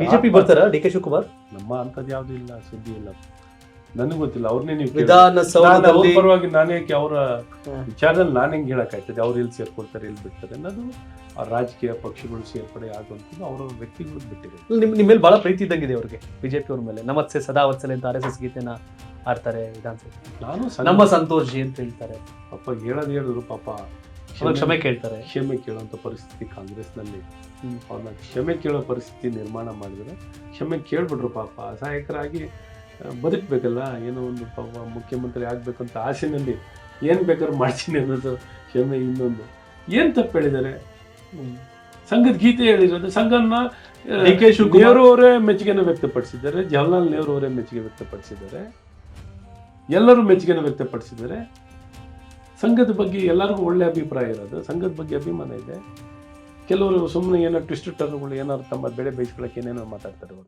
BJP ಬರ್ತಾರ D K Shivakumar? ನಮ್ಮ ಅಂತದ್ ಯಾವ್ದು ಇಲ್ಲ ಸುದ್ದಿ ಇಲ್ಲ. ನನಗೆ ಗೊತ್ತಿಲ್ಲ ಅವ್ರನ್ನೇ ನೀವು ಕೇಳಿ. ನಾನು ಅವ್ರ ವಿಧಾನಸೌಧದಲ್ಲಿ ಪರವಾಗಿ ನಾನೇಕೆ ಅವರ ಹ್ಮ್. ವಿಚಾರದಲ್ಲಿ ನಾನು ಹೆಂಗೆ ಹೇಳಕ್ಕಾಯ್ತದೆ? ಅವ್ರು ಎಲ್ಲಿ ಸೇರ್ಕೊಳ್ತಾರೆ ಎಲ್ಲಿ ಬಿಡ್ತಾರೆ ಅನ್ನೋದು ಆ ರಾಜಕೀಯ ಪಕ್ಷಗಳು ಸೇರ್ಪಡೆ ಆಗುವಂಥದ್ದು ಅವರವ್ರ ವ್ಯಕ್ತಿಗಳು ಬಿಟ್ಟಿದೆ ನಿಮ್ ನಿಮ್ಮ ಮೇಲೆ ಬಹಳ ಪ್ರೀತಿ ಇದ್ದಂಗಿದೆ ಅವ್ರಿಗೆ ಬಿಜೆಪಿ ಅವ್ರ ಮೇಲೆ. ನಮಸ್ತೆ ಸದಾ ವತ್ಸಲೆ ಅಂತ ಆರ್ ಎಸ್ ಎಸ್ ಗೀತೆನ ಆಡ್ತಾರೆ ವಿಧಾನಸಭೆ ನಾನು ನಮ್ಮ ಸಂತೋಷ್ ಜಿ ಅಂತ ಹೇಳ್ತಾರೆ. ಪಾಪ ಹೇಳೋದು ಹೇಳಿದ್ರು ಪಾಪ. ಕ್ಷಮೆ ಕೇಳ್ತಾರೆ. ಕ್ಷಮೆ ಕೇಳುವಂಥ ಪರಿಸ್ಥಿತಿ ಕಾಂಗ್ರೆಸ್ನಲ್ಲಿ. ಅವ್ರನ್ನ ಕ್ಷಮೆ ಕೇಳೋ ಪರಿಸ್ಥಿತಿ ನಿರ್ಮಾಣ ಮಾಡಿದ್ರೆ ಕ್ಷಮೆ ಕೇಳ್ಬಿಟ್ರು ಪಾಪ. ಅಸಹಾಯಕರಾಗಿ ಬದುಕಬೇಕಲ್ಲ ಏನೋ ಒಂದು ಪಾಪ ಮುಖ್ಯಮಂತ್ರಿ ಆಗ್ಬೇಕು ಅಂತ ಆಸೆನಲ್ಲಿ ಏನು ಬೇಕಾದ್ರೂ ಮಾಡ್ತೀನಿ ಅನ್ನೋದು ಕ್ಷಮೆ ಇನ್ನೊಂದು. ಏನು ತಪ್ಪು ಹೇಳಿದ್ದಾರೆ? ಸಂಘದ ಗೀತೆ ಹೇಳಿರೋದು ಸಂಘನ ಡಿ ಕೆ ಶಿವಕುಮಾರ್ ಅವರೇ ಮೆಚ್ಚುಗೆನ ವ್ಯಕ್ತಪಡಿಸಿದ್ದಾರೆ ಜವಾಹರ್ಲಾಲ್ ನೆಹರು ಅವರೇ ಮೆಚ್ಚುಗೆ ವ್ಯಕ್ತಪಡಿಸಿದ್ದಾರೆ. ಎಲ್ಲರೂ ಮೆಚ್ಚುಗೆನ ವ್ಯಕ್ತಪಡಿಸಿದ್ದಾರೆ. ಸಂಘದ ಬಗ್ಗೆ ಎಲ್ಲರಿಗೂ ಒಳ್ಳೆ ಅಭಿಪ್ರಾಯ ಇರೋದು. ಸಂಘದ ಬಗ್ಗೆ ಅಭಿಮಾನ ಇದೆ. ಕೆಲವರು ಸುಮ್ಮನೆ ಏನೋ ಟ್ವಿಸ್ಟ್ ಟರ್ನ್ಗಳು ಏನಾದ್ರು ತಮ್ಮ ಬೆಳೆ ಬೇಯಿಸ್ಕೊಳಕ್ಕೆ ಏನೇನೋ ಮಾತಾಡ್ತಾರೆ.